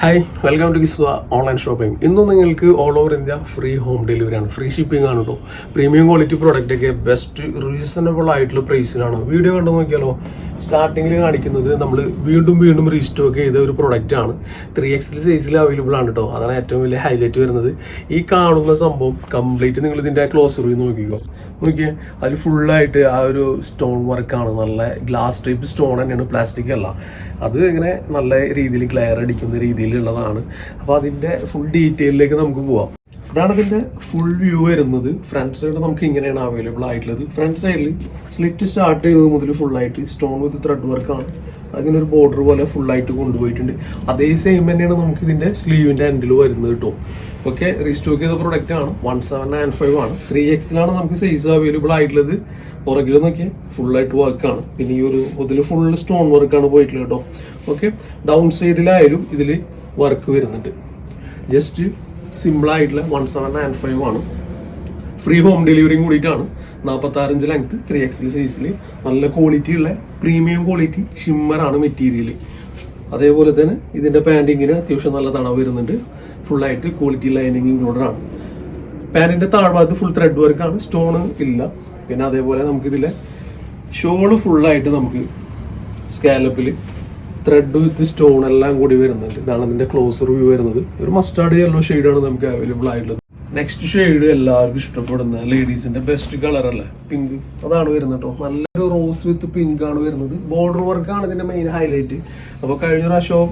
Hi welcome to Kiswa online shopping ഇന്നും നിങ്ങൾക്ക് all over India free home delivery ആണ്. Free shipping ആണ് കേട്ടോ പ്രീമിയം ക്വാളിറ്റി പ്രോഡക്റ്റ് ഒക്കെ ബെസ്റ്റ് റീസണബിൾ ആയിട്ടുള്ള പ്രൈസിലാണ് വീഡിയോ കണ്ടു നോക്കിയാലോ? സ്റ്റാർട്ടിങ്ങിൽ കാണിക്കുന്നത് നമ്മൾ വീണ്ടും വീണ്ടും റീസ്റ്റോക്ക് ചെയ്ത ഒരു പ്രോഡക്റ്റ് ആണ്. ത്രീ എക്സിൽ സൈസിൽ അവൈലബിൾ ആണ് കേട്ടോ അതാണ് ഏറ്റവും വലിയ ഹൈലൈറ്റ് വരുന്നത്. ഈ കാണുന്ന സംഭവം കംപ്ലീറ്റ് നിങ്ങൾ ഇതിന്റെ ക്ലോസ് റൂം നോക്കിക്കോ. നോക്കിയേ അതിൽ ഫുള്ളായിട്ട് ആ ഒരു സ്റ്റോൺ വർക്കാണ് നല്ല ഗ്ലാസ് ടൈപ്പ് സ്റ്റോൺ തന്നെയാണ്. പ്ലാസ്റ്റിക് അല്ല. അത് ഇങ്ങനെ നല്ല രീതിയിൽ ക്ലയർ അടിക്കുന്ന രീതിയിലുള്ളതാണ്. അപ്പോൾ അതിന്റെ ഫുൾ ഡീറ്റെയിലേക്ക് നമുക്ക് പോവാം. ഇതാണ് ഇതിന്റെ ഫുൾ വ്യൂ വരുന്നത്. ഫ്രണ്ട് സൈഡ് നമുക്ക് ഇങ്ങനെയാണ് അവൈലബിൾ ആയിട്ടുള്ളത്. ഫ്രണ്ട് സൈഡിൽ സ്ലിറ്റ് സ്റ്റാർട്ട് ചെയ്തത് മുതൽ ഫുള്ളായിട്ട് സ്റ്റോൺ വിത്ത് ത്രെഡ് വർക്കാണ് അങ്ങനെ ഒരു ബോർഡർ പോലെ ഫുള്ളായിട്ട് കൊണ്ടുപോയിട്ടുണ്ട്. അതേ സെയിം തന്നെയാണ് നമുക്ക് ഇതിന്റെ സ്ലീവിന്റെ എൻഡിൽ വരുന്നത് കേട്ടോ ഓക്കെ റീസ്റ്റോക്ക് ചെയ്ത പ്രൊഡക്റ്റ് ആണ്. വൺ സെവൻ നയൻ ഫൈവ് ആണ്. ത്രീ എക്സിലാണ് നമുക്ക് സൈസ് അവൈലബിൾ ആയിട്ടുള്ളത്. പുറകിൽ നോക്കിയാൽ ഫുള്ളായിട്ട് വർക്കാണ് പിന്നെ ഈ ഒരു ഇതിൽ ഫുൾ സ്റ്റോൺ വർക്കാണ് പോയിട്ടുള്ളത് കേട്ടോ ഓക്കെ ഡൗൺ സൈഡിലായാലും ഇതിൽ വർക്ക് വരുന്നുണ്ട്. ജസ്റ്റ് സിമ്പിൾ ആയിട്ടുള്ള വൺ സെവൻ നയൻ ഫൈവ് ആണ്. ഫ്രീ ഹോം ഡെലിവറിയും കൂടിയിട്ടാണ്. നാൽപ്പത്താറഞ്ച് ലെങ്ത് ത്രീ എക്സിൽ സൈസിൽ നല്ല ക്വാളിറ്റി ഉള്ള പ്രീമിയം ക്വാളിറ്റി ഷിമ്മറാണ് മെറ്റീരിയൽ അതേപോലെ തന്നെ ഇതിന്റെ പാന്റിങ്ങിന് അത്യാവശ്യം നല്ല തടവ് വരുന്നുണ്ട്. ഫുള്ളായിട്ട് ക്വാളിറ്റി ലൈനിങ് ഇൻക്ലൂഡഡ് ആണ്. പാന്റിന്റെ താഴ്ഭാഗത്ത് ഫുൾ ത്രെഡ് വർക്കാണ് സ്റ്റോൺ ഇല്ല. പിന്നെ അതേപോലെ നമുക്കിതിലെ ഷോൾ ഫുള്ളായിട്ട് നമുക്ക് സ്കാലപ്പിൽ ത്രെഡ് വിത്ത് സ്റ്റോൺ എല്ലാം കൂടി വരുന്നുണ്ട്. ഇതാണ് അതിന്റെ ക്ലോസർ വ്യൂ വരുന്നത്. ഒരു മസ്റ്റാർഡ് യെല്ലോ ആണ് നമുക്ക് അവൈലബിൾ ആയിട്ടുള്ളത്. നെക്സ്റ്റ് ഷെയ്ഡ് എല്ലാവർക്കും ഇഷ്ടപ്പെടുന്ന ലേഡീസിന്റെ ബെസ്റ്റ് കളർ അല്ലേ? പിങ്ക് അതാണ് വരുന്നത് കേട്ടോ നല്ലൊരു റോസ് വിത്ത് പിങ്ക് ആണ് വരുന്നത്. ബോർഡർ വർക്കാണ് ഇതിന്റെ മെയിൻ ഹൈലൈറ്റ് അപ്പോൾ കഴിഞ്ഞ പ്രാവശ്യം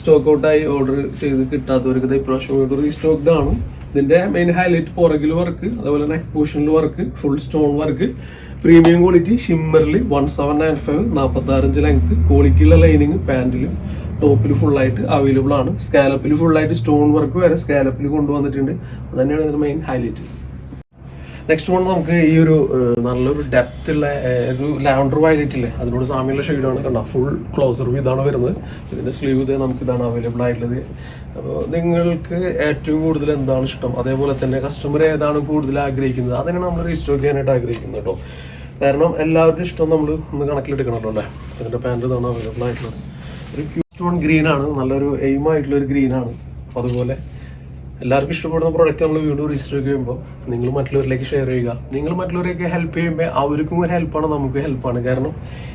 സ്റ്റോക്ക് ഔട്ടായി ഓർഡർ ചെയ്ത് കിട്ടാത്തവർക്ക് ഇപ്രാവശ്യം വീണ്ടും റീസ്റ്റോക്ഡ് ആണ് ഇതിന്റെ മെയിൻ ഹൈലൈറ്റ് പുറകിൽ വർക്ക് അതുപോലെ നെക്ക് പോർഷനിൽ work full stone work premium quality ഷിമ്മറിൽ one seven nine five നാൽപ്പത്തി ആറഞ്ച് ലെങ്ത് ക്വാളിറ്റിയിലുള്ള ലൈനിങ് പാന്റിലും ടോപ്പിൽ ഫുള്ളായിട്ട് അവൈലബിൾ ആണ്. സ്കാലപ്പിൽ ഫുള്ളായിട്ട് സ്റ്റോൺ വർക്ക് വരെ സ്കാലപ്പിൽ കൊണ്ടുവന്നിട്ടുണ്ട്. അത് തന്നെയാണ് ഇതിന്റെ മെയിൻ ഹൈലൈറ്റ് നെക്സ്റ്റ് വൺ നമുക്ക് ഈ ഒരു നല്ലൊരു ഡെപ്ത് ഉള്ള ഒരു ലാവണ്ടർ വയലറ്റ് ഇല്ലേ അതിനോട് സാമ്യമുള്ള ഷെയ്ഡാണ് കണ്ട? ഫുൾ ക്ലോസർ ഇതാണ് വരുന്നത്. ഇതിന്റെ സ്ലീവ് ഇത് നമുക്ക് ഇതാണ് അവൈലബിൾ ആയിട്ടുള്ളത്. അപ്പോൾ നിങ്ങൾക്ക് ഏറ്റവും കൂടുതൽ എന്താണ് ഇഷ്ടം? അതേപോലെ തന്നെ കസ്റ്റമർ ഏതാണ് കൂടുതൽ ആഗ്രഹിക്കുന്നത്? അതിനാണ് നമ്മൾ റീസ്റ്റോർ ചെയ്യാനായിട്ട് ആഗ്രഹിക്കുന്നത് കേട്ടോ കാരണം എല്ലാവരുടെയും ഇഷ്ടം നമ്മൾ ഒന്ന് കണക്കിലെടുക്കണമല്ലോ അല്ലേ? ഇതിന്റെ പാന്റ് ഇതാണ് അവൈലബിൾ ആയിട്ടുള്ളത്. ഒരു ക്യൂ സ്റ്റോൺ ഗ്രീൻ ആണ് നല്ലൊരു എയിം ആയിട്ടുള്ള ഒരു ഗ്രീൻ ആണ്. അതുപോലെ എല്ലാവർക്കും ഇഷ്ടപ്പെടുന്ന പ്രോഡക്റ്റ് നമ്മൾ വീണ്ടും രജിസ്റ്റർ ചെയ്യുമ്പോൾ നിങ്ങൾ മറ്റുള്ളവരിലേക്ക് ഷെയർ ചെയ്യുക. നിങ്ങൾ മറ്റുള്ളവരെയൊക്കെ ഹെൽപ്പ് ചെയ്യുമ്പോൾ അവർക്കും ഒരു ഹെൽപ്പാണ് നമുക്ക് ഹെൽപ്പാണ് കാരണം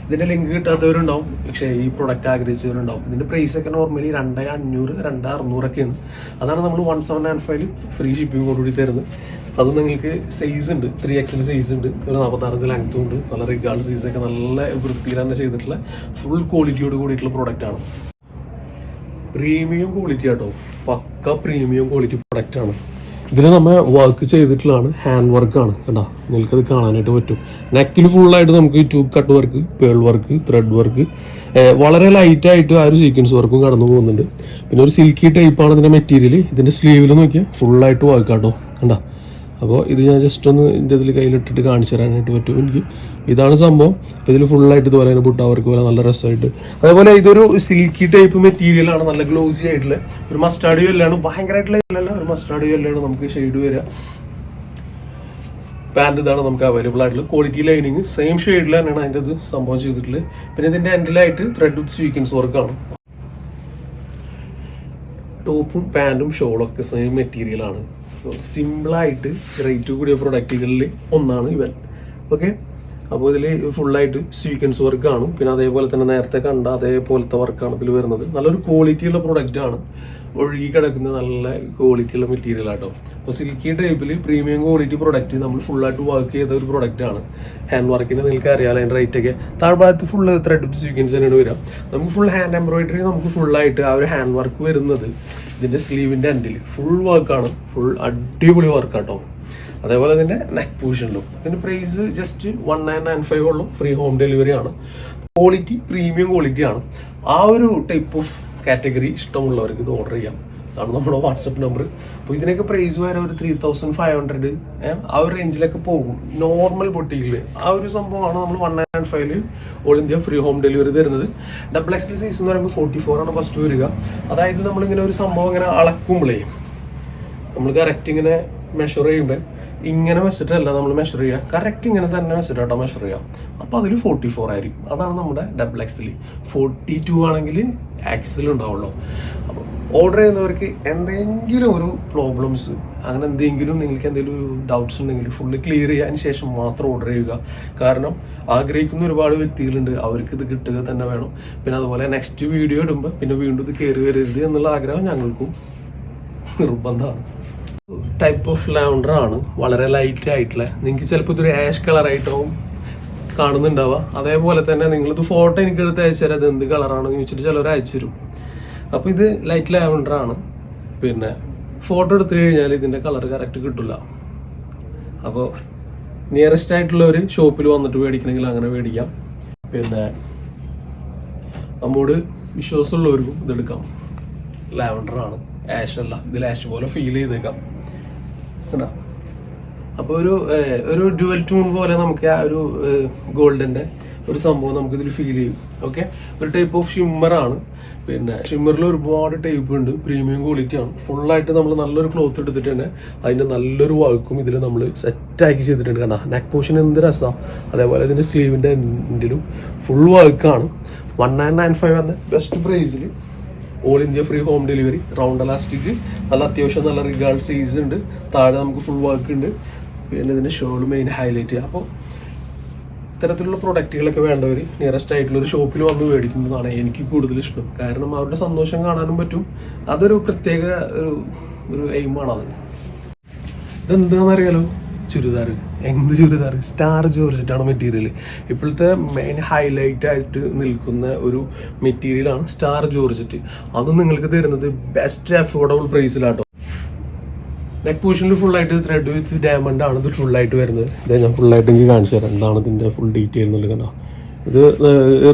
ഇതിന്റെ ലിങ്ക് കിട്ടാത്തവരുണ്ടാവും പക്ഷേ ഈ പ്രോഡക്റ്റ് ആഗ്രഹിച്ചവരുണ്ടാവും. ഇതിന്റെ പ്രൈസ് ഒക്കെ നോർമലി രണ്ട് അഞ്ഞൂറ് രണ്ട് അറുന്നൂറൊക്കെയാണ്. അതാണ് നമ്മൾ one seven nine five free shipping കൂടി തരുന്നത്. അത് നിങ്ങൾക്ക് സൈസ് ഉണ്ട്. ത്രീ എക്സിൽ സൈസ് ഉണ്ട്. ഒരു നാൽപ്പത്താറഞ്ച് ലെങ്ത്തും ഉണ്ട്. നല്ല റിഗാർഡ് സൈസ് ഒക്കെ നല്ല വൃത്തിയിൽ തന്നെ ചെയ്തിട്ടുള്ള ഫുൾ ക്വാളിറ്റിയോട് കൂടിയിട്ടുള്ള പ്രോഡക്റ്റ് ആണ്. പ്രീമിയം ക്വാളിറ്റി ആട്ടോ. പക്ക പ്രീമിയം ക്വാളിറ്റി പ്രൊഡക്റ്റ് ആണ്. ഇതിൽ നമ്മൾ വർക്ക് ചെയ്തിട്ടുള്ളതാണ് ഹാൻഡ് വർക്കാണ് കേട്ടോ നിങ്ങൾക്കത് കാണാനായിട്ട് പറ്റും. നെക്കിൽ ഫുള്ളായിട്ട് നമുക്ക് tube cut work pearl work thread work വളരെ ലൈറ്റ് ആയിട്ട് ആ ഒരു സീക്വൻസ് വർക്കും കടന്നു പോകുന്നുണ്ട്. പിന്നെ ഒരു സിൽക്കി ടൈപ്പാണ് ഇതിന്റെ മെറ്റീരിയൽ ഇതിന്റെ സ്ലീവിൽ നോക്കിയാൽ ഫുള്ളായിട്ട് വർക്ക് ആട്ടോ. കണ്ടാ? അപ്പോൾ ഇത് ഞാൻ ജസ്റ്റ് ഒന്ന് ഇതിന്റെ ഇതിൽ കയ്യിലിട്ടിട്ട് കാണിച്ചു തരാനായിട്ട് പറ്റും. എനിക്ക് ഇതാണ് സംഭവം. ഇതിൽ ഫുള്ളായിട്ട് ഇതുപോലെ തന്നെ ബുട്ട വർക്ക് പോലെ നല്ല രസമായിട്ട്. അതേപോലെ ഇതൊരു സിൽക്കി ടൈപ്പ് മെറ്റീരിയൽ ആണ്. നല്ല ഗ്ലോസി ആയിട്ടുള്ള ഒരു മസ്റ്റാർഡ് വെല്ലാണ് ഭയങ്കരമായിട്ടുള്ള യെല്ലല്ല ഒരു മസ്റ്റാർഡ് വെല്ലാണ് നമുക്ക് ഷെയ്ഡ് വരിക. പാന്റ് ഇതാണ് നമുക്ക് അവൈലബിൾ ആയിട്ടുള്ളത് ക്വാളിറ്റി ലൈനിങ് സെയിം ഷെയ്ഡിൽ തന്നെയാണ് അതിന്റെ ഇത് സംഭവം ചെയ്തിട്ടുള്ളത്. പിന്നെ ഇതിന്റെ എൻഡിലായിട്ട് ത്രെഡ് വിത്ത് സ്വീക്കൻസ് വർക്കാണ് ടോപ്പും പാന്റും ഷോളും ഒക്കെ സെയിം മെറ്റീരിയൽ ആണ്. സിമ്പിളായിട്ട് റേറ്റ് കൂടിയ പ്രൊഡക്റ്റുകളിൽ ഒന്നാണ് ഇവൻ. ഓക്കെ? അപ്പോൾ ഇതിൽ ഫുള്ളായിട്ട് സ്വീക്വൻസ് വർക്കാണ് പിന്നെ അതേപോലെ തന്നെ നേരത്തെ കണ്ട അതേപോലത്തെ വർക്കാണ് ഇതിൽ വരുന്നത്. നല്ലൊരു ക്വാളിറ്റിയുള്ള പ്രൊഡക്റ്റ് ആണ്. ഒഴുകി കിടക്കുന്ന നല്ല ക്വാളിറ്റിയുള്ള മെറ്റീരിയൽ ആട്ടോ. അപ്പോൾ സിൽക്കി ടൈപ്പിൽ പ്രീമിയം ക്വാളിറ്റി പ്രൊഡക്റ്റ് നമ്മൾ ഫുള്ളായിട്ട് വർക്ക് ചെയ്ത ഒരു പ്രൊഡക്റ്റ് ആണ്. ഹാൻഡ് വർക്കിന് നിങ്ങൾക്ക് അറിയാലോ അതിന്റെ റേറ്റ് ഒക്കെ. താഴ്ഭാഗത്ത് ഫുൾ ത്രെഡ് സ്വീക്വൻസ് തന്നെയാണ് വരിക. നമുക്ക് ഫുൾ ഹാൻഡ് എംബ്രോയിഡറി നമുക്ക് ഫുള്ളായിട്ട് ആ ഒരു ഹാൻഡ് വർക്ക് വരുന്നത്. ഇതിന്റെ സ്ലീവിന്റെ എൻഡിൽ ഫുൾ വർക്കാണ് ഫുൾ അടിപൊളി വർക്കാട്ടോ അതേപോലെ തന്നെ നെക്ക് പൊസിഷനിലും ഇതിന്റെ price just one nine nine five ഉള്ളൂ. ഫ്രീ ഹോം ഡെലിവറി ആണ്. ക്വാളിറ്റി പ്രീമിയം ക്വാളിറ്റി ആണ്. ആ ഒരു ടൈപ്പ് ഓഫ് കാറ്റഗറി ഇഷ്ടമുള്ളവർക്ക് ഇത് ഓർഡർ ചെയ്യാം. അതാണ് നമ്മുടെ വാട്സപ്പ് നമ്പർ അപ്പോൾ ഇതിനൊക്കെ പ്രൈസ് വരെ ഒരു ത്രീ തൗസൻഡ് ഫൈവ് ഹൺഡ്രഡ് ആ ഒരു റേഞ്ചിലൊക്കെ പോകും. നോർമൽ പൊട്ടിയിൽ ആ ഒരു സംഭവമാണ് നമ്മൾ വൺ നയൻ ഫൈവിൽ all India free home delivery തരുന്നത്. ഡബിൾ എക്സ് സൈസ് എന്ന് പറയുമ്പോൾ ഫോർട്ടി ഫോർ ആണ് ഫസ്റ്റ് വരിക. അതായത് നമ്മളിങ്ങനെ ഒരു സംഭവം ഇങ്ങനെ അളക്കുമ്പോഴേ നമ്മൾ കറക്റ്റ് ഇങ്ങനെ മെഷർ ചെയ്യുമ്പോൾ ഇങ്ങനെ വെച്ചിട്ടല്ല നമ്മൾ മെഷർ ചെയ്യുക. കറക്റ്റ് ഇങ്ങനെ തന്നെ വെച്ചിട്ടാട്ടോ മെഷർ ചെയ്യുക. അപ്പോൾ അതിൽ ഫോർട്ടി ഫോർ ആയിരിക്കും. അതാണ് നമ്മുടെ ഡബിൾ എക്സിൽ ഫോർട്ടി ടു ആണെങ്കിൽ ആക്സിൽ ഉണ്ടാവുള്ളൂ. അപ്പോൾ ഓർഡർ ചെയ്യുന്നവർക്ക് എന്തെങ്കിലും ഒരു പ്രോബ്ലംസ് അങ്ങനെ എന്തെങ്കിലും നിങ്ങൾക്ക് എന്തെങ്കിലും ഒരു ഡൗട്ട്സ് ഉണ്ടെങ്കിൽ ഫുള്ള് ക്ലിയർ ചെയ്യാൻ ശേഷം മാത്രം ഓർഡർ ചെയ്യുക. കാരണം ആഗ്രഹിക്കുന്ന ഒരുപാട് വ്യക്തികളുണ്ട്. അവർക്ക് ഇത് കിട്ടുക തന്നെ വേണം. പിന്നെ അതുപോലെ നെക്സ്റ്റ് വീഡിയോ ഇടുമ്പോൾ പിന്നെ വീണ്ടും ഇത് കയറി വരരുത് എന്നുള്ള ആഗ്രഹം ഞങ്ങൾക്കും നിർബന്ധമാണ്. ടൈപ്പ് ഓഫ് ലൗണ്ടർ ആണ്. വളരെ ലൈറ്റ് ആയിട്ടുള്ള. നിങ്ങൾക്ക് ചിലപ്പോൾ ഇതൊരു ആഷ് കളറായിട്ടാവും കാണുന്നുണ്ടാവുക. അതേപോലെ തന്നെ നിങ്ങളിത് ഫോട്ടോ എനിക്ക് എടുത്ത് അയച്ചു തരാം അത് എന്ത് കളറാണെന്ന് ചോദിച്ചിട്ട് ചിലർ അയച്ചു തരും അപ്പോൾ ഇത് ലൈറ്റ് ലാവണ്ടറാണ് പിന്നെ ഫോട്ടോ എടുത്തു കഴിഞ്ഞാൽ ഇതിന്റെ കളർ കറക്റ്റ് കിട്ടില്ല അപ്പോൾ നിയറസ്റ്റ് ആയിട്ടുള്ള ഒരു ഷോപ്പിൽ വന്നിട്ട് മേടിക്കണമെങ്കിൽ അങ്ങനെ മേടിക്കാം. പിന്നെ നമ്മോട് വിശ്വാസമുള്ളവർക്കും ഇതെടുക്കാം ലാവണ്ടർ ആണ്. ആഷ് അല്ല ഇത് ആഷ് പോലെ ഫീൽ ചെയ്തേക്കാം. കണ്ടോ? അപ്പോൾ ഒരു ഒരു ഡ്യുവൽ ടൂൺ പോലെ നമുക്ക് ആ ഒരു ഗോൾഡിന്റെ ഒരു സംഭവം നമുക്ക് ഇതിൽ ഫീൽ ചെയ്യും. ഓക്കെ ഒരു ടൈപ്പ് ഓഫ് ഷിമ്മർ ആണ്. പിന്നെ ഷിമ്മറിൽ ഒരുപാട് ടൈപ്പ് ഉണ്ട്. പ്രീമിയം ക്വാളിറ്റി ആണ്. ഫുള്ളായിട്ട് നമ്മൾ നല്ലൊരു ക്ലോത്ത് എടുത്തിട്ടുണ്ട്. അതിന്റെ നല്ലൊരു വർക്കും ഇതിൽ നമ്മൾ സെറ്റാക്കി ചെയ്തിട്ടുണ്ട് കണ്ട. നെക്ക് പോർഷൻ എന്ത് രസമാണ് അതേപോലെ ഇതിന്റെ സ്ലീവിന്റെ എൻഡിലും ഫുൾ വർക്കാണ് വൺ നയൻ നയൻ ഫൈവ് എന്ന ബെസ്റ്റ് പ്രൈസിൽ all India free home delivery round elastic നല്ല അത്യാവശ്യം നല്ല റിഗാർഡ് സൈസ് ഉണ്ട്. താഴെ നമുക്ക് ഫുൾ വർക്ക് ഉണ്ട്. പിന്നെ ഇതിന്റെ ഷോൾ മെയിൻ ഹൈലൈറ്റ് അപ്പോൾ ഇത്തരത്തിലുള്ള പ്രൊഡക്റ്റുകളൊക്കെ വേണ്ടവർ നിയറസ്റ്റ് ആയിട്ടുള്ള ഒരു ഷോപ്പിൽ വന്ന് മേടിക്കുന്നതാണ് എനിക്ക് കൂടുതൽ ഇഷ്ടം. കാരണം അവരുടെ സന്തോഷം കാണാനും പറ്റും. അതൊരു പ്രത്യേക ഒരു ഒരു എയിമാണ് അത് ഇതെന്താണെന്നറിയാലോ ചുരിദാർ എന്ത് ചുരിദാർ സ്റ്റാർ ജോർജറ്റാണ് മെറ്റീരിയൽ ഇപ്പോഴത്തെ മെയിൻ ഹൈലൈറ്റ് ആയിട്ട് നിൽക്കുന്ന ഒരു മെറ്റീരിയലാണ് സ്റ്റാർ ജോർജറ്റ് അത് നിങ്ങൾക്ക് തരുന്നത് ബെസ്റ്റ് അഫോർഡബിൾ പ്രൈസിലാട്ടോ നെക്ക് പോർഷനിൽ ഫുൾ ആയിട്ട് ത്രെഡ് വിത്ത് ഡയമണ്ട് ആണ് ഇത് ഫുൾ ആയിട്ട് വരുന്നത്. ഇത് ഞാൻ ഫുൾ ആയിട്ട് എനിക്ക് കാണിച്ചു തരാം. എന്താണ് ഇതിന്റെ ഫുൾ ഡീറ്റെയിൽ എന്നുള്ളത് കണ്ടോ? ഇത്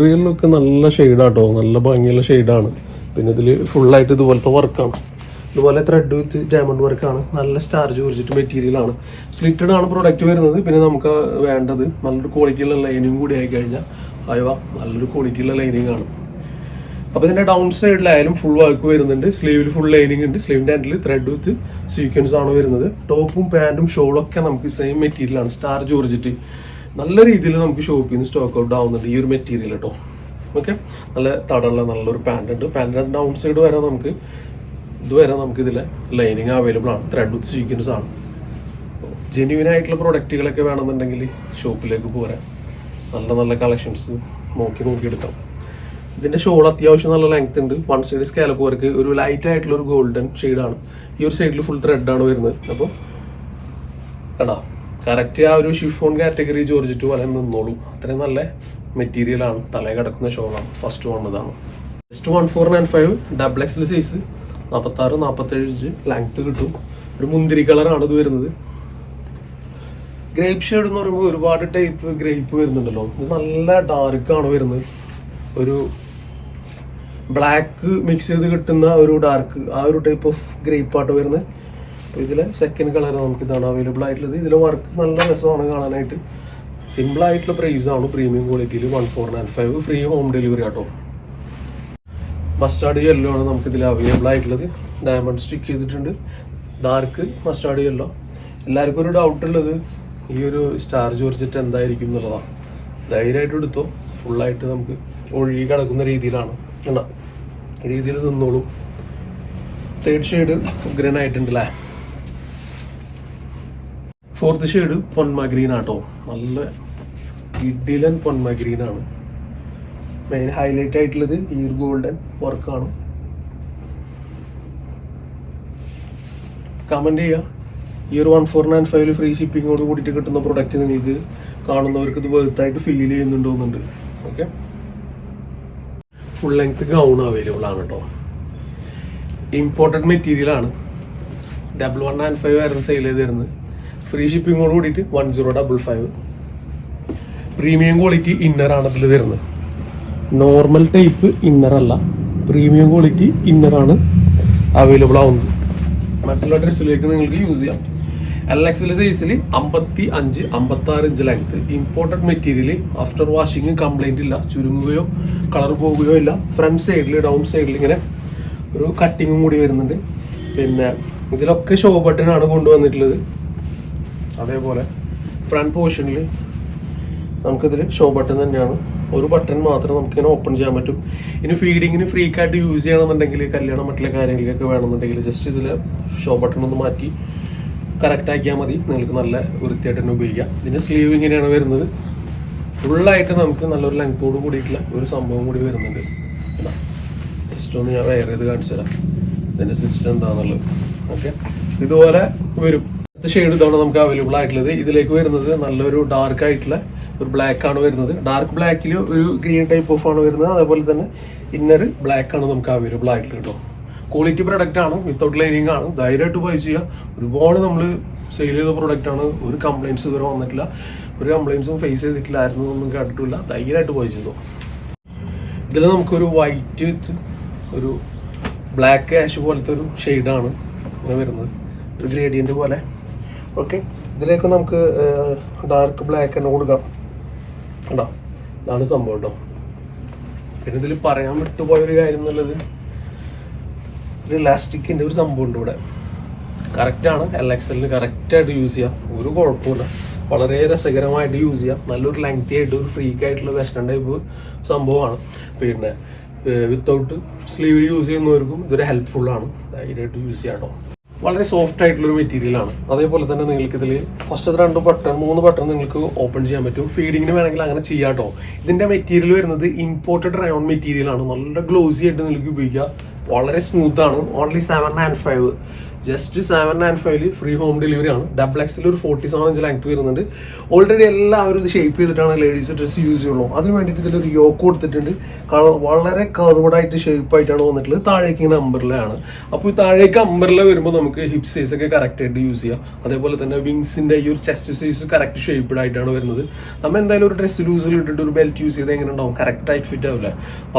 റിയൽ ലുക്ക് നല്ല ഷെയ്ഡാട്ടോ നല്ല ഭംഗിയുള്ള ഷെയ്ഡാണ് പിന്നെ ഇതിൽ ഫുള്ളായിട്ട് ഇതുപോലത്തെ വർക്കാണ് ഇതുപോലെ ത്രെഡ് വിത്ത് ഡയമണ്ട് വർക്കാണ് നല്ല സ്റ്റാർ ജോർജിറ്റ് മെറ്റീരിയൽ ആണ്. സ്ലിറ്റഡ് ആണ് പ്രൊഡക്റ്റ് വരുന്നത്. പിന്നെ നമുക്ക് വേണ്ടത് നല്ലൊരു ക്വാളിറ്റിയുള്ള ലൈനിങ് കൂടി ആയി കഴിഞ്ഞാൽ അയവ നല്ലൊരു ക്വാളിറ്റിയുള്ള ലൈനിങ് ആണ്. അപ്പോൾ ഇതിന്റെ ഡൗൺ സൈഡിലായാലും ഫുൾ വർക്ക് വരുന്നുണ്ട്. സ്ലീവിൽ ഫുൾ ലൈനിങ് ഉണ്ട്. സ്ലീവിന്റെ ഹാൻഡിൽ ത്രെഡ് വിത്ത് സീക്വൻസ് ആണ് വരുന്നത്. ടോപ്പും പാന്റും ഷോളും ഒക്കെ നമുക്ക് സെയിം മെറ്റീരിയൽ ആണ്. സ്റ്റാർ ജോർജറ്റ് നല്ല രീതിയിൽ നമുക്ക് ഷോപ്പിൽ നിന്ന് സ്റ്റോക്ക് ഔട്ട് ആവുന്നുണ്ട് ഈ ഒരു മെറ്റീരിയൽ കേട്ടോ ഓക്കെ നല്ല തടമുള്ള നല്ലൊരു പാന്റ് ഉണ്ട്. പാന്റിന്റെ ഡൗൺ സൈഡ് വരെ നമുക്ക് ഇതുവരെ നമുക്ക് ഇതിലെ ലൈനിങ് അവൈലബിൾ ആണ്. ത്രെഡ് വിത്ത് സീക്വൻസ് ആണ്. ജെന്യൂൻ ആയിട്ടുള്ള പ്രൊഡക്റ്റുകളൊക്കെ വേണമെന്നുണ്ടെങ്കിൽ ഷോപ്പിലേക്ക് പോരാ. നല്ല നല്ല കളക്ഷൻസ് നോക്കി നോക്കി എടുക്കാം ഇതിന്റെ ഷോൾ അത്യാവശ്യം നല്ല ലെങ്ത് ഉണ്ട്. വൺ സൈഡ് സ്കാലപ്പ് വർക്ക് ഒരു ലൈറ്റ് ആയിട്ടുള്ള ഒരു ഗോൾഡൻ ആണ്. ഈ ഒരു സൈഡിൽ ഫുൾ ത്രെഡ് ആണ് വരുന്നത്. അപ്പോൾ കണ്ടോ കറക്റ്റ് ആ ഒരു ഷിഫോൺ കാറ്റഗറി ജോർജറ്റ് പോലെ നിന്നോളൂ. അത്രയും നല്ല മെറ്റീരിയൽ ആണ്. തലേ കിടക്കുന്ന ഷോളാണ് ഫസ്റ്റ് വൺ ഇതാണ് just one four nine five double XL size നാൽപ്പത്തി ആറ് നാൽപ്പത്തേഴ് ഇഞ്ച് ലെങ്ത് കിട്ടും. ഒരു മുന്തിരി കളറാണ് ഇത് വരുന്നത്. ഗ്രേപ്പ് ഷെയ്ഡ് എന്ന് പറയുമ്പോൾ ഒരുപാട് ടൈപ്പ് ഗ്രേപ്പ് വരുന്നുണ്ടല്ലോ. ഇത് നല്ല ഡാർക്ക് ആണ് വരുന്നത്. ഒരു ബ്ലാക്ക് മിക്സ് ചെയ്ത് കിട്ടുന്ന ഒരു ഡാർക്ക് ആ ഒരു ടൈപ്പ് ഓഫ് ഗ്രേപ്പ് ആട്ട് വരുന്നത്. അപ്പോൾ ഇതിലെ സെക്കൻഡ് കളർ നമുക്ക് ഇതാണ് അവൈലബിൾ ആയിട്ടുള്ളത്. ഇതിലെ വർക്ക് നല്ല രസമാണ് കാണാനായിട്ട്. സിമ്പിൾ ആയിട്ടുള്ള പ്രൈസ് ആണ്. പ്രീമിയം ക്വാളിറ്റിയിൽ one four nine five free home delivery ആട്ടോ. മസ്റ്റാർഡ് യെല്ലോ ആണ് നമുക്ക് ഇതിൽ അവൈലബിൾ ആയിട്ടുള്ളത്. ഡയമണ്ട് സ്റ്റിക്ക് ചെയ്തിട്ടുണ്ട്. ഡാർക്ക് മസ്റ്റാർഡ് യെല്ലോ എല്ലാവർക്കും ഒരു ഡൗട്ട് ഉള്ളത് ഈ ഒരു സ്റ്റാർ ജോർജറ്റ് എന്തായിരിക്കും എന്നുള്ളതാണ് ധൈര്യമായിട്ട് എടുത്തോ. ഫുള്ളായിട്ട് നമുക്ക് ഒഴുകി കിടക്കുന്ന രീതിയിലാണ്. ഈ രീതിയിൽ നിന്നോളൂ. തേർഡ് ഷെയ്ഡ് ഗ്രീൻ ആയിട്ടുണ്ടല്ലേ? ഫോർത്ത് ഷെയ്ഡ് പൊന്മ ഗ്രീൻ ആട്ടോ. നല്ല ഇഡിലൻ പൊന്മ ഗ്രീൻ ആണ്. മെയിൻ ഹൈലൈറ്റ് ആയിട്ടുള്ളത് ഈ ഒരു ഗോൾഡൻ വർക്കാണ് കമന്റ് ചെയ്യുക. ഈ ഒരു വൺ ഫോർ നയൻ ഫൈവിൽ ഫ്രീ ഷിപ്പിങ്ങോട് കൂടിയിട്ട് കിട്ടുന്ന പ്രൊഡക്റ്റ് നിങ്ങൾക്ക് കാണുന്നവർക്ക് ഇത് വെറുത്തായിട്ട് feel ചെയ്യുന്നുണ്ടോന്നുണ്ട്. Okay full length gown available ആണ് കേട്ടോ ഇമ്പോർട്ടന്റ് മെറ്റീരിയൽ ആണ്. ഡബിൾ വൺ നയൻ ഫൈവ് ആയിരുന്നു സെയിൽ ചെയ്ത് തരുന്നത് ഫ്രീ ഷിപ്പിങ്ങോട് കൂടിയിട്ട് one zero double five premium quality inner ആണ് ഇതിൽ തരുന്നത്. നോർമൽ ടൈപ്പ് ഇന്നർ അല്ല. പ്രീമിയം ക്വാളിറ്റി ഇന്നർ ആണ് അവൈലബിൾ ആവുന്നത്. മറ്റുള്ള ഡ്രസ്സിലേക്ക് നിങ്ങൾക്ക് യൂസ് ചെയ്യാം. എൽ സൈസിൽ അമ്പത്തി അഞ്ച് അമ്പത്തി ആറ് inch length imported material after washing complaint ഇല്ല. ചുരുങ്ങുകയോ കളർ പോവുകയോ ഇല്ല. ഫ്രണ്ട് സൈഡിൽ ഡൗൺ സൈഡിൽ ഇങ്ങനെ ഒരു കട്ടിങ്ങും കൂടി വരുന്നുണ്ട്. പിന്നെ ഇതിലൊക്കെ ഷോ ബട്ടൺ ആണ് കൊണ്ടുവന്നിട്ടുള്ളത്. അതേപോലെ ഫ്രണ്ട് പോർഷനിൽ നമുക്കിതിൽ ഷോ ബട്ടൺ തന്നെയാണ്. ഒരു ബട്ടൺ മാത്രം നമുക്കിങ്ങനെ ഓപ്പൺ ചെയ്യാൻ പറ്റും. ഇനി ഫീഡിങ്ങിന് ഫ്രീക്കായിട്ട് യൂസ് ചെയ്യണമെന്നുണ്ടെങ്കിൽ കല്യാണം മറ്റുള്ള കാര്യങ്ങളിലൊക്കെ വേണമെന്നുണ്ടെങ്കിൽ ജസ്റ്റ് ഇതിൽ ഷോ ബട്ടൺ ഒന്ന് മാറ്റി കറക്റ്റ് ആക്കിയാൽ മതി. നിങ്ങൾക്ക് നല്ല വൃത്തിയായിട്ട് തന്നെ ഉപയോഗിക്കാം. ഇതിന്റെ സ്ലീവ് ഇങ്ങനെയാണ് വരുന്നത്. ഫുള്ളായിട്ട് നമുക്ക് നല്ലൊരു ലെങ്ത്തോട് കൂടിയിട്ടുള്ള ഒരു സംഭവം കൂടി വരുന്നുണ്ട്. ജസ്റ്റ് ഒന്ന് ഞാൻ വയർ ചെയ്ത് കാണിച്ചു തരാം. ഇതിന്റെ സിസ്റ്റം എന്താണെന്നുള്ളത് ഓക്കെ ഇതുപോലെ വരും. ഷെയ്ഡ് ഇതാണ് നമുക്ക് അവൈലബിൾ ആയിട്ടുള്ളത്. ഇതിലേക്ക് വരുന്നത് നല്ലൊരു ഡാർക്ക് ആയിട്ടുള്ള ഒരു ബ്ലാക്ക് ആണ് വരുന്നത്. ഡാർക്ക് ബ്ലാക്കിൽ ഒരു ഗ്രീൻ ടൈപ്പ് ഓഫ് ആണ് വരുന്നത്. അതേപോലെ തന്നെ ഇന്നർ ബ്ലാക്ക് ആണ് നമുക്ക് അവൈലബിൾ ആയിട്ടുള്ളത് കേട്ടോ. ക്വാളിറ്റി പ്രൊഡക്റ്റ് ആണ് വിത്തൗട്ട് ലൈനിങ് ആണ് ധൈര്യമായിട്ട് ബൈ ചെയ്യുക. ഒരുപാട് നമ്മൾ സെയിൽ ചെയ്ത പ്രൊഡക്റ്റ് ആണ്. ഒരു കംപ്ലൈന്റ്സ് ഇതുവരെ വന്നിട്ടില്ല. ഒരു കംപ്ലയിൻസും ഫേസ് ചെയ്തിട്ടില്ലായിരുന്നു ഒന്നും കേട്ടിട്ടില്ല. ധൈര്യമായിട്ട് ബൈ ചെയ്തു. ഇതിൽ നമുക്കൊരു വൈറ്റ് വിത്ത് ഒരു ബ്ലാക്ക് ആഷ് പോലത്തെ ഒരു ഷെയ്ഡാണ് അങ്ങനെ വരുന്നത്. ഒരു ഗ്രേഡിയന്റ് പോലെ. ഓക്കെ ഇതിലേക്ക് നമുക്ക് ഡാർക്ക് ബ്ലാക്ക് തന്നെ കൊടുക്കാം. കേട്ടോ ഇതാണ് സംഭവം കേട്ടോ പിന്നെ ഇതിൽ പറയാൻ വിട്ടുപോയൊരു കാര്യം എന്നുള്ളത് ഒരു ഇലാസ്റ്റിക്കിന്റെ ഒരു സംഭവം ഉണ്ട് ഇവിടെ. കറക്റ്റാണ് എൽ എക്സ് എല്ലിന് കറക്റ്റായിട്ട് യൂസ് ചെയ്യാം. ഒരു കുഴപ്പമില്ല വളരെ രസകരമായിട്ട് യൂസ് ചെയ്യാം. നല്ലൊരു ലെങ്തി ആയിട്ട് ഒരു ഫ്രീക്ക് ആയിട്ടുള്ള വെസ്റ്റേൺ ടൈപ്പ് സംഭവമാണ്. പിന്നെ വിത്തൗട്ട് സ്ലീവ് യൂസ് ചെയ്യുന്നവർക്കും ഇതൊരു ഹെൽപ്ഫുൾ ആണ്. ധൈര്യമായിട്ട് യൂസ് ചെയ്യാം കേട്ടോ വളരെ സോഫ്റ്റ് ആയിട്ടുള്ള ഒരു മെറ്റീരിയൽ ആണ്. അതേപോലെ തന്നെ നിങ്ങൾക്ക് ഇതിൽ ഫസ്റ്റ് രണ്ട് ബട്ടൺ മൂന്ന് ബട്ടൺ നിങ്ങൾക്ക് ഓപ്പൺ ചെയ്യാൻ പറ്റും. ഫീഡിങ്ങിന് വേണമെങ്കിൽ അങ്ങനെ ചെയ്യാം കേട്ടോ ഇതിന്റെ മെറ്റീരിയൽ വരുന്നത് ഇമ്പോർട്ടഡ് റയോൺ മെറ്റീരിയൽ ആണ്. നല്ല ഗ്ലോസി ആയിട്ട് നിങ്ങൾക്ക് ഉപയോഗിക്കാം. വളരെ സ്മൂത്ത് ആണ്. Only seven and five just seven and ഫൈവിൽ ഫ്രീ ഹോം ഡെലിവറി ആണ്. ഡബിൾ എക്സിൽ ഒരു ഫോർട്ടി സെവൻ ഇഞ്ച് ലെങ്ത് വരുന്നുണ്ട്. ഓൾറെഡി എല്ലാവരും ഇത് ഷേപ്പ് ചെയ്തിട്ടാണ് ലേഡീസ് ഡ്രസ്സ് യൂസ് ചെയ്യുള്ളൂ. അതിന് വേണ്ടിയിട്ട് ഇതിലൊരു യോക്ക് കൊടുത്തിട്ടുണ്ട്. കളർ വളരെ കർവഡായിട്ട് ആയിട്ട് ഷേപ്പ് ആയിട്ടാണ് വന്നിട്ടുള്ളത്. താഴേക്ക് ഇങ്ങനെ അമ്പർലയാണ് അപ്പോൾ ഈ താഴേക്ക് അമ്പർല വരുമ്പോൾ നമുക്ക് ഹിപ് സൈസ് ഒക്കെ കറക്റ്റ് ആയിട്ട് യൂസ് ചെയ്യാം. അതേപോലെ തന്നെ വിങ്സിന്റെ ഈ ഒരു ചെസ്റ്റ് സൈസ് കറക്റ്റ് ഷേപ്പ്ഡ് ആയിട്ടാണ് വരുന്നത്. നമ്മൾ എന്തായാലും ഒരു ഡ്രസ്സ് ലൂസിൽ ഇട്ടിട്ട് ഒരു ബെൽറ്റ് യൂസ് ചെയ്ത് എങ്ങനെ ഉണ്ടാവും? കറക്റ്റ് ആയിട്ട് ഫിറ്റ് ആവില്ല.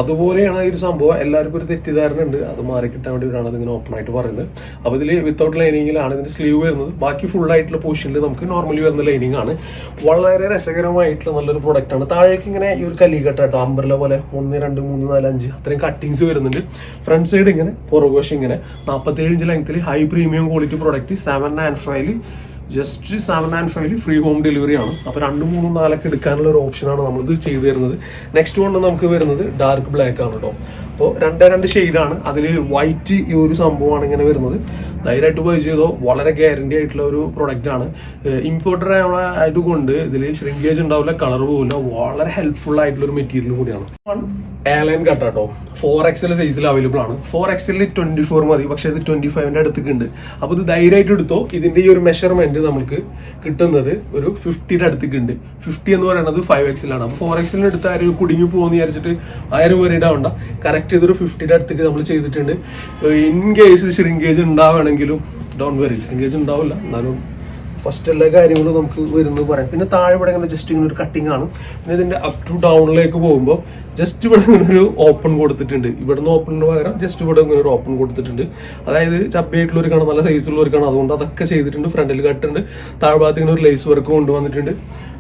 അതുപോലെയാണ് ഈ ഒരു സംഭവം. എല്ലാവർക്കും ഒരു തെറ്റിദ്ധാരണ ഉണ്ട്. അത് മാറി കിട്ടാൻ വേണ്ടിയിട്ടാണ് അതിങ്ങനെ ഓപ്പൺ ആയിട്ട് പറയുന്നത്. അപ്പോൾ ഇതിൽ വിത്തൗട്ട് ലൈനിങ്ങിലാണ് ഇതിന്റെ സ്ലീവ് വരുന്നത്. ബാക്കി ഫുൾ ആയിട്ടുള്ള പോർഷനിൽ നമുക്ക് നോർമലി വരുന്ന ലൈനിങ് ആണ്. വളരെ രസകരമായിട്ടുള്ള നല്ലൊരു പ്രൊഡക്റ്റ് ആണ്. താഴേക്ക് ഇങ്ങനെ ഈ ഒരു കലികട്ട കേട്ടോ അമ്പർല പോലെ ഒന്ന് രണ്ട് മൂന്ന് നാല് അഞ്ച് അത്രയും കട്ടിങ്സ് വരുന്നുണ്ട്. ഫ്രണ്ട് സൈഡ് ഇങ്ങനെ പുറകുവശം ഇങ്ങനെ. നാൽപ്പത്തേഴ് ഇഞ്ച് ലെങ്ത്തിൽ high premium quality product seven and five just seven and five free home delivery ആണ്. അപ്പോൾ രണ്ട് മൂന്നും നാലൊക്കെ എടുക്കാനുള്ള ഒരു ഓപ്ഷനാണ് നമ്മളിത് ചെയ്തു തരുന്നത്. നെക്സ്റ്റ് വണ് നമുക്ക് വരുന്നത് ഡാർക്ക് ബ്ലാക്ക് ആണ് കേട്ടോ അപ്പോൾ രണ്ടേ രണ്ട് ഷെയ്ഡാണ് അതിൽ വൈറ്റ് ഈ ഒരു സംഭവമാണ് ഇങ്ങനെ വരുന്നത്. ധൈര്യമായിട്ട് പോയി ചെയ്തോ വളരെ ഗ്യാരണ്ടി ആയിട്ടുള്ള ഒരു പ്രൊഡക്റ്റ് ആണ്. ഇമ്പോർട്ടഡ് ആയതുകൊണ്ട് ഇതിൽ ഷ്രിങ്കേജ് ഉണ്ടാവില്ല കളർ പോകില്ല വളരെ ഹെൽപ്ഫുൾ ആയിട്ടുള്ള ഒരു മെറ്റീരിയൽ കൂടിയാണ് എയർലൈൻ കട്ട് കേട്ടോ ഫോർ എക്സൽ സൈസിൽ അവൈലബിൾ ആണ്. ഫോർ എക്സൽ ട്വന്റി ഫോർ മതി പക്ഷേ ഇത് ട്വന്റി ഫൈവിന്റെ അടുത്തേക്ക് ഉണ്ട് അപ്പോൾ ഇത് ധൈര്യമായിട്ട് എടുത്തോ. ഇതിന്റെ ഈ ഒരു മെഷർമെന്റ് നമുക്ക് കിട്ടുന്നത് ഒരു ഫിഫ്റ്റിയുടെ അടുത്തേക്ക് ഉണ്ട് ഫിഫ്റ്റി എന്ന് പറയുന്നത് ഫൈവ് എക്സിലാണ് അപ്പോൾ ഫോർ എക്സലിന് എടുത്ത് ആരും കുടുങ്ങി പോകുമെന്ന് വിചാരിച്ചിട്ട് ആരും വരിയുടെ ആവണ്ട. കറക്റ്റ് ഇതൊരു ഫിഫ്റ്റിയുടെ അടുത്തേക്ക് നമ്മൾ ചെയ്തിട്ടുണ്ട്. ഇൻ കേസ് ഷ്രിങ്കേജ് ഉണ്ടാവുകയാണെങ്കിലും ഡോൺ വെറി ഷ്രിങ്കേജ് ഉണ്ടാവില്ല. എന്നാലും ഫസ്റ്റ് എല്ലാ കാര്യങ്ങളും നമുക്ക് വരുന്നത് പറയാം. പിന്നെ താഴെ ഇവിടെ ഇങ്ങനെ ജസ്റ്റ് ഇങ്ങനെ ഒരു കട്ടിങ് ആണ്. പിന്നെ ഇതിന്റെ അപ് ടു ഡൗണിലേക്ക് പോകുമ്പോൾ ജസ്റ്റ് ഇവിടെ ഇങ്ങനെ ഒരു ഓപ്പൺ കൊടുത്തിട്ടുണ്ട്. ഇവിടെ നിന്ന് ഓപ്പണിന് പകരം ജസ്റ്റ് ഇവിടെ ഇങ്ങനെ ഒരു ഓപ്പൺ കൊടുത്തിട്ടുണ്ട്. അതായത് ചപ്പയായിട്ടുള്ളവർക്കാണ് നല്ല സൈസുള്ളവർക്കാണ് അതുകൊണ്ട് അതൊക്കെ ചെയ്തിട്ടുണ്ട്. ഫ്രണ്ടിൽ കട്ടുണ്ട് താഴ്ഭാഗത്ത് ഇങ്ങനെ ഒരു ലേസ് വർക്ക് കൊണ്ടുവന്നിട്ടുണ്ട്.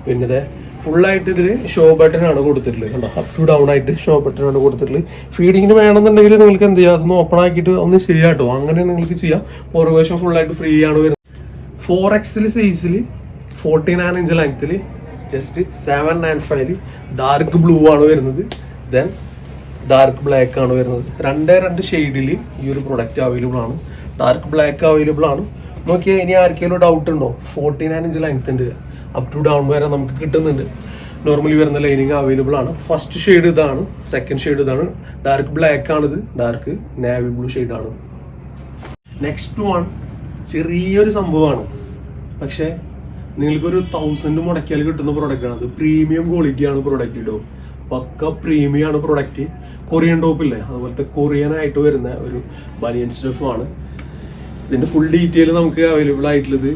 പിന്നെ ഫുള്ളായിട്ട് ഇതിൽ ഷോ ബട്ടൺ ആണ് കൊടുത്തിട്ടുള്ളത്. കണ്ടോ? അപ് ടു ഡൗൺ ആയിട്ട് ഷോ ബട്ടൺ ആണ് കൊടുത്തിട്ടുള്ളത്. ഫീഡിങ്ങിന് വേണമെന്നുണ്ടെങ്കിൽ നിങ്ങൾക്ക് എന്ത് ചെയ്യാം? അതൊന്ന് ഓപ്പൺ ആക്കിയിട്ട് ഒന്ന് ചെയ്യാം കേട്ടോ അങ്ങനെ നിങ്ങൾക്ക് ചെയ്യാം. പുറകുവശം ഫുള്ളായിട്ട് ഫ്രീ ആണ് വരുന്നത്. ഫോർ എക്സിൽ സൈസിൽ ഫോർട്ടി നയൻ ഇഞ്ച് ലെങ്ത്തിൽ just seven nine five dark blue ആണ് വരുന്നത്. ദെൻ ഡാർക്ക് ബ്ലാക്ക് ആണ് വരുന്നത്. രണ്ടേ രണ്ട് ഷെയ്ഡിൽ ഈ ഒരു പ്രൊഡക്റ്റ് അവൈലബിൾ ആണ്. ഡാർക്ക് ബ്ലാക്ക് അവൈലബിൾ ആണ്. നോക്കിയാൽ ഇനി ആർക്കെങ്കിലും ഡൗട്ട് ഉണ്ടോ? ഫോർട്ടി നയൻ ഇഞ്ച് ലെങ്ത് ഉണ്ട് അപ് ടു ഡൗൺ വരെ നമുക്ക് കിട്ടുന്നുണ്ട്. നോർമലി വരുന്ന ലൈനിങ് അവൈലബിൾ ആണ്. ഫസ്റ്റ് ഷെയ്ഡ് ഇതാണ് സെക്കൻഡ് ഷെയ്ഡ് ഇതാണ്. ഡാർക്ക് ബ്ലാക്ക് ആണിത്. ഡാർക്ക് നാവി ബ്ലൂ ആണ്. നെക്സ്റ്റ് വൺ ചെറിയൊരു സംഭവമാണ്. പക്ഷേ നിങ്ങൾക്കൊരു തൗസൻഡ് മുടക്കിയാൽ കിട്ടുന്ന പ്രോഡക്റ്റ് ആണ്. അത് പ്രീമിയം ക്വാളിറ്റി ആണ് പ്രോഡക്റ്റ് കേട്ടോ പക്ക പ്രീമിയം ആണ് പ്രോഡക്റ്റ് കൊറിയൻ ടോപ്പ് ഇല്ലേ? അതുപോലത്തെ കൊറിയൻ ആയിട്ട് വരുന്ന ഒരു ബനിയൻ സ്റ്റഫ് ആണ്. ഇതിന്റെ ഫുൾ ഡീറ്റെയിൽ നമുക്ക് അവൈലബിൾ ആയിട്ടുള്ളത്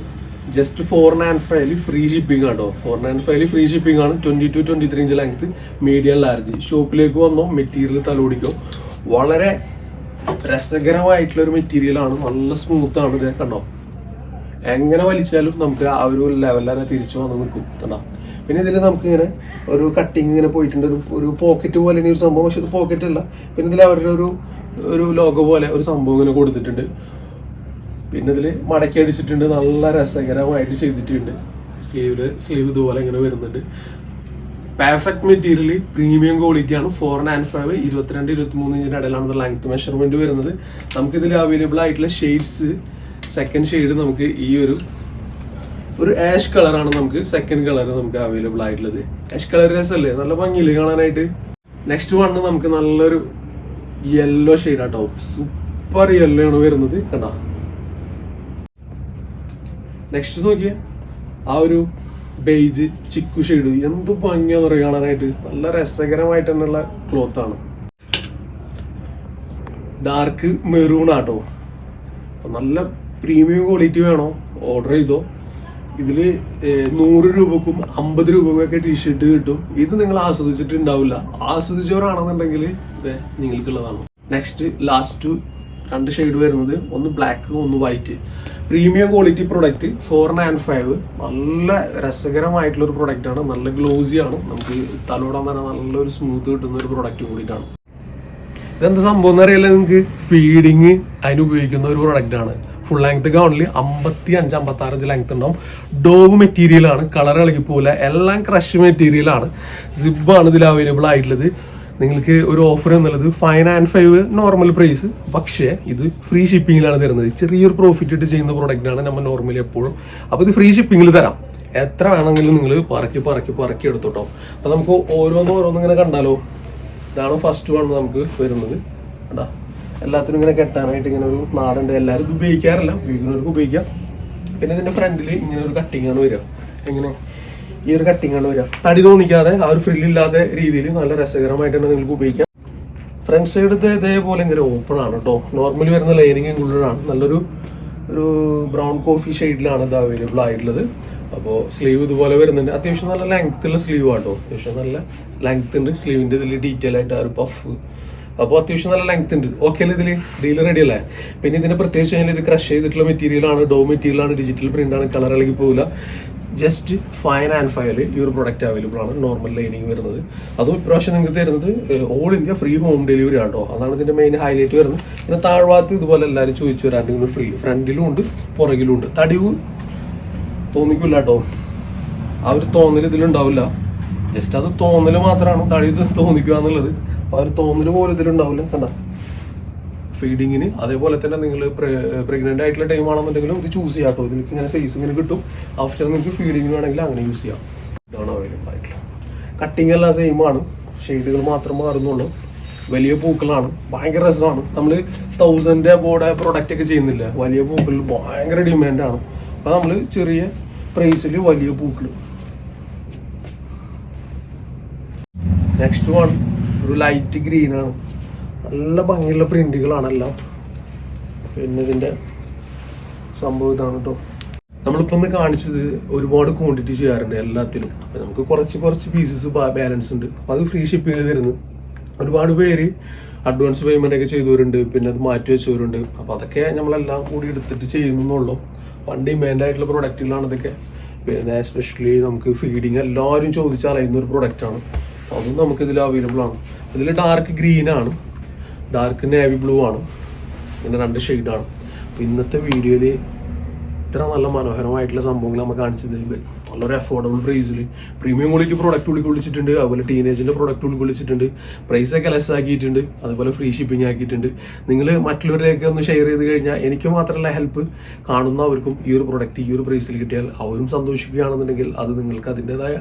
just four and five free shipping ആട്ടോ four and five free shipping ആണ്. Twenty two twenty three inch length medium large ഷോപ്പിലേക്ക് വന്നോ മെറ്റീരിയൽ തലോടിക്കോ. വളരെ രസകരമായിട്ടുള്ള ഒരു മെറ്റീരിയൽ ആണ്. നല്ല സ്മൂത്ത് ആണ് ഇത് കണ്ടോ. എങ്ങനെ വലിച്ചാലും നമുക്ക് ആ ഒരു ലെവലിൽ തിരിച്ചു വന്ന് നിൽക്കും കണ്ടോ. പിന്നെ ഇതിൽ നമുക്ക് ഇങ്ങനെ ഒരു കട്ടിങ് ഇങ്ങനെ പോയിട്ടുണ്ട്. ഒരു ഒരു പോക്കറ്റ് പോലെ ഒരു സംഭവം. പക്ഷെ ഇത് പോക്കറ്റ് അല്ല. പിന്നെ ഇതിൽ അവരുടെ ഒരു ഒരു ലോഗോ പോലെ ഒരു സംഭവം ഇങ്ങനെ കൊടുത്തിട്ടുണ്ട്. പിന്നെ ഇതിൽ മടക്കി അടിച്ചിട്ടുണ്ട്. നല്ല രസകരമായിട്ട് ചെയ്തിട്ടുണ്ട്. സ്ലീവിൽ സ്ലീവ് ഇതുപോലെ ഇങ്ങനെ വരുന്നുണ്ട്. പെർഫെക്റ്റ് മെറ്റീരിയൽ പ്രീമിയം ക്വാളിറ്റി ആണ്. ഫോർ ആൻഡ് ഫൈവ് ഇരുപത്തിരണ്ട് ഇരുപത്തി മൂന്ന് ഇഞ്ചിന്റെ ഇടയിലാണ് ലെങ്ത് മെഷർമെന്റ് വരുന്നത്. നമുക്ക് ഇതിൽ അവൈലബിൾ ആയിട്ടുള്ള ഷെയ്ഡ്സ് സെക്കൻഡ് ഷെയ്ഡ് നമുക്ക് ഈ ഒരു ഒരു ആഷ് കളറാണ് നമുക്ക് സെക്കൻഡ് കളർ നമുക്ക് അവൈലബിൾ ആയിട്ടുള്ളത്. ആഷ് കളർ രസമല്ലേ? നല്ല ഭംഗിയില്ലേ കാണാനായിട്ട്? നെക്സ്റ്റ് വണ്ണ് നമുക്ക് നല്ലൊരു യെല്ലോ ഷെയ്ഡ് ആട്ടോ. സൂപ്പർ യെല്ലോ ആണ് വരുന്നത്. കണ്ടാ? നെക്സ്റ്റ് നോക്കിയേ. ആ ഒരു ബെയ്ജ് ചിക്കു ഷെയ്ഡ് എന്ത് ഭംഗിയാന്ന് പറയുക കാണാനായിട്ട്. നല്ല രസകരമായിട്ട് തന്നെയുള്ള ആണ്. ഡാർക്ക് മെറൂൺ ആട്ടോ. നല്ല പ്രീമിയം ക്വാളിറ്റി വേണോ? ഓർഡർ ചെയ്തോ. ഇതിൽ നൂറ് രൂപക്കും അമ്പത് രൂപക്കും ഒക്കെ ടീഷർട്ട് കിട്ടും. ഇത് നിങ്ങൾ ആസ്വദിച്ചിട്ടുണ്ടാവില്ല. ആസ്വദിച്ചവരാണെന്നുണ്ടെങ്കിൽ നിങ്ങൾക്കുള്ളതാണ്. നെക്സ്റ്റ് ലാസ്റ്റ് രണ്ട് ഷെയ്ഡ് വരുന്നത്. ഒന്ന് ബ്ലാക്ക് ഒന്ന് white premium quality product. Four nine five നല്ല രസകരമായിട്ടുള്ള ഒരു പ്രൊഡക്റ്റ് ആണ് നല്ല ഗ്ലോസി ആണ്. നമുക്ക് തലോടാൻ തന്നെ നല്ലൊരു സ്മൂത്ത് കിട്ടുന്ന ഒരു പ്രൊഡക്റ്റ് കൂടിയിട്ടാണ്. ഇതെന്താ സംഭവം എന്ന് അറിയില്ല നിങ്ങൾക്ക്? ഫീഡിങ് അതിന് ഉപയോഗിക്കുന്ന ഒരു പ്രൊഡക്റ്റ് ആണ്. ഫുൾ ലെങ്ത് ഗൗണിൽ അമ്പത്തി അഞ്ച് അമ്പത്തി ആറഞ്ച് ലെങ്ത് ഉണ്ടാവും. ഡോവ് മെറ്റീരിയൽ ആണ്. കളർ ഇളകി എല്ലാം ക്രഷ് മെറ്റീരിയൽ ആണ്. സിബ് ആണ് ഇതിൽ അവൈലബിൾ ആയിട്ടുള്ളത്. നിങ്ങൾക്ക് ഒരു ഓഫർ എന്നുള്ളത് five and five normal price പക്ഷേ ഇത് ഫ്രീ ഷിപ്പിങ്ങിലാണ് തരുന്നത്. ചെറിയൊരു പ്രോഫിറ്റ് ഇട്ട് ചെയ്യുന്ന പ്രോഡക്റ്റാണ് നമ്മൾ നോർമലി എപ്പോഴും. അപ്പോൾ ഇത് ഫ്രീ ഷിപ്പിങ്ങിൽ തരാം. എത്ര വേണമെങ്കിലും നിങ്ങൾ പറക്കി പറക്കി പറക്കി എടുത്തോട്ടോ. അപ്പോൾ നമുക്ക് ഓരോന്നും ഓരോന്നും ഇങ്ങനെ കണ്ടാലോ? ഇതാണ് ഫസ്റ്റ് വൺ നമുക്ക് വരുന്നത്. കേട്ടോ എല്ലാത്തിനും ഇങ്ങനെ കെട്ടാനായിട്ട് ഇങ്ങനെ ഒരു നാടുണ്ട്. എല്ലാവരും ഉപയോഗിക്കാറില്ല. ഉപയോഗിക്കുന്നവർക്ക് ഉപയോഗിക്കാം. പിന്നെ ഇതിന്റെ ഫ്രണ്ടിൽ ഇങ്ങനെ ഒരു കട്ടിങ്ങാണ് വരിക. എങ്ങനെ? ഈ ഒരു കട്ടിങ് ആണ് വരിക തടി തോന്നിക്കാതെ ആ ഒരു ഫ്രില്ലില്ലാത്ത രീതിയിൽ നല്ല രസകരമായിട്ടാണ് നിങ്ങൾക്ക് ഉപയോഗിക്കാം. ഫ്രണ്ട് സൈഡ് ഇതേപോലെ ഇങ്ങനെ ഓപ്പൺ ആണ് കേട്ടോ നോർമലി വരുന്ന ലൈനിങ് ഉള്ളതാണ് നല്ലൊരു ഒരു ബ്രൗൺ കോഫി ഷെയ്ഡിലാണ് ഇത് അവൈലബിൾ ആയിട്ടുള്ളത്. അപ്പോൾ സ്ലീവ് ഇതുപോലെ വരുന്നുണ്ട്. അത്യാവശ്യം നല്ല ലെങ്ത് ഉള്ള സ്ലീവ് ആട്ടോ അത്യാവശ്യം നല്ല ലെങ്ത് ഉണ്ട്. സ്ലീവിന്റെ ഇതിൽ ഡീറ്റെയിൽ ആയിട്ട് ആ ഒരു പഫ് അപ്പോൾ അത്യാവശ്യം നല്ല ലെങ്ത് ഉണ്ട്. ഓക്കെ അല്ലേ ഇതിൽ ഡീൽ റെഡി അല്ലേ? പിന്നെ ഇതിന് പ്രത്യേകിച്ച് കഴിഞ്ഞാൽ ഇത് ക്രഷ് ചെയ്തിട്ടുള്ള മെറ്റീരിയലാണ് ഡോ മെറ്റീരിയലാണ് ഡിജിറ്റൽ പ്രിന്റാണ് കളർ ഇളകി പോകില്ല ജസ്റ്റ് ഫൈൻ ആൻഡ് ഫയൽ ഈ ഒരു പ്രൊഡക്റ്റ് അവൈലബിൾ ആണ്. നോർമൽ ലൈനിങ് വരുന്നത്. അതും ഇപ്രാവശ്യം നിങ്ങൾക്ക് തരുന്നത് all India free home delivery ആണ് കേട്ടോ അതാണ് ഇതിന്റെ മെയിൻ ഹൈലൈറ്റ് വരുന്നത്. പിന്നെ താഴ്വാത്ത് ഇതുപോലെ എല്ലാവരും ചോദിച്ചു വരാണ്ട് നിങ്ങൾ ഫ്രീ ഫ്രണ്ടിലും ഉണ്ട് പുറകിലും ഉണ്ട്. തടിവ് തോന്നിക്കില്ല കേട്ടോ ആ ഒരു തോന്നൽ ഇതിലുണ്ടാവില്ല ജസ്റ്റ് അത് തോന്നൽ മാത്രമാണ് തടി തോന്നിക്കുക എന്നുള്ളത്. അപ്പോൾ ആ ഒരു തോന്നൽ പോലും ഇതിലുണ്ടാവില്ല കണ്ട? ഫീഡിങ്ങിന് അതേപോലെ തന്നെ നിങ്ങൾ പ്രഗ്നന്റ് ആയിട്ടുള്ള ടൈം ആണെന്നുണ്ടെങ്കിലും ഇത് ചൂസ് ചെയ്യാം കേട്ടോ ഇതിലേക്ക് ഇങ്ങനെ സൈസ് ഇങ്ങനെ കിട്ടും. ആഫ്റ്റർ നിങ്ങൾക്ക് ഫീഡിങ്ങിന് വേണമെങ്കിൽ അങ്ങനെ യൂസ് ചെയ്യാം. ഇതാണ് അവൈലബിൾ ആയിട്ടുള്ളത് കട്ടിങ് എല്ലാം സെയിം ആണ്. ഷെയ്ഡുകൾ മാത്രം മാറുന്നുള്ളൂ. വലിയ പൂക്കളാണ്. ഭയങ്കര രസമാണ്. നമ്മൾ തൗസൻഡ് ബോർഡ് പ്രൊഡക്റ്റ് ഒക്കെ ചെയ്യുന്നില്ല? വലിയ പൂക്കളിൽ ഭയങ്കര ഡിമാൻഡാണ് അപ്പൊ നമ്മൾ ചെറിയ പ്രൈസിൽ വലിയ പൂക്കൾ നെക്സ്റ്റ് വൺ ഒരു ലൈറ്റ് ഗ്രീൻ ആണ്. നല്ല ഭംഗിയുള്ള പ്രിന്റുകളാണ് എല്ലാം പിന്നെ ഇതിന്റെ സംഭവം ഇതാണ് കേട്ടോ നമ്മളിപ്പോ ഒന്ന് കാണിച്ചത് ഒരുപാട് ക്വാണ്ടിറ്റി ചെയ്യാറുണ്ട് എല്ലാത്തിലും. അപ്പൊ നമുക്ക് കുറച്ച് കുറച്ച് പീസസ് ബാലൻസ് ഉണ്ട്. അപ്പൊ അത് ഫ്രീ ഷിപ്പ് ചെയ്ത് തരുന്നു. ഒരുപാട് പേര് അഡ്വാൻസ് പേയ്മെന്റ് ഒക്കെ ചെയ്തവരുണ്ട്. പിന്നെ അത് മാറ്റി വെച്ചവരുണ്ട്. അപ്പൊ അതൊക്കെ നമ്മളെല്ലാം കൂടി എടുത്തിട്ട് ചെയ്യുന്നുള്ളൂ പണ്ട് ഡിമാൻഡ് ആയിട്ടുള്ള പ്രൊഡക്റ്റുകളാണ് ഇതൊക്കെ. പിന്നെ എസ്പെഷ്യലി നമുക്ക് ഫീഡിങ് എല്ലാവരും ചോദിച്ചറിയുന്ന ഒരു പ്രൊഡക്റ്റ് ആണ്. അതും നമുക്ക് ഇതിൽ അവൈലബിൾ ആണ്. ഇതിൽ ഡാർക്ക് ഗ്രീൻ ആണ്. ഡാർക്ക് നേവി ബ്ലൂ ആണ്. പിന്നെ രണ്ട് ഷെയ്ഡാണ്. അപ്പോൾ ഇന്നത്തെ വീഡിയോയിൽ ഇത്ര നല്ല മനോഹരമായിട്ടുള്ള സംഭവങ്ങൾ നമ്മൾ കാണിച്ചത്. വളരെ അഫോർഡബിൾ പ്രൈസിൽ പ്രീമിയം ക്വാളിറ്റി പ്രോഡക്റ്റ് ഉൾക്കൊള്ളിച്ചിട്ടുണ്ട്. അതുപോലെ ടീനേജിന്റെ പ്രോഡക്റ്റ് ഉൾക്കൊള്ളിച്ചിട്ടുണ്ട്. പ്രൈസ് ഒക്കെ ലെസ് ആക്കിയിട്ടുണ്ട് അതുപോലെ ഫ്രീ ഷിപ്പിംഗ് ആക്കിയിട്ടുണ്ട്. നിങ്ങൾ മറ്റുള്ളവരിലേക്ക് ഒന്ന് ഷെയർ ചെയ്ത് കഴിഞ്ഞാൽ എനിക്ക് മാത്രമല്ല ഹെൽപ്പ് കാണുന്നവർക്കും ഈ ഒരു പ്രോഡക്റ്റ് ഈ ഒരു പ്രൈസിൽ കിട്ടിയാൽ അവരും സന്തോഷിക്കുകയാണെന്നുണ്ടെങ്കിൽ അത് നിങ്ങൾക്ക് അതിന്റെതായ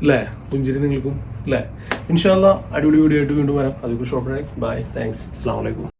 അല്ലേ പുഞ്ചിരി നിങ്ങൾക്കും അല്ലേ ഇൻഷാല്ല അടിപൊളി വീഡിയോ ആയിട്ട് വീണ്ടും വരാം. അതൊക്കെ ഷോപ്പ് ബൈ താങ്ക്സ് അസ്സാം വലൈക്കും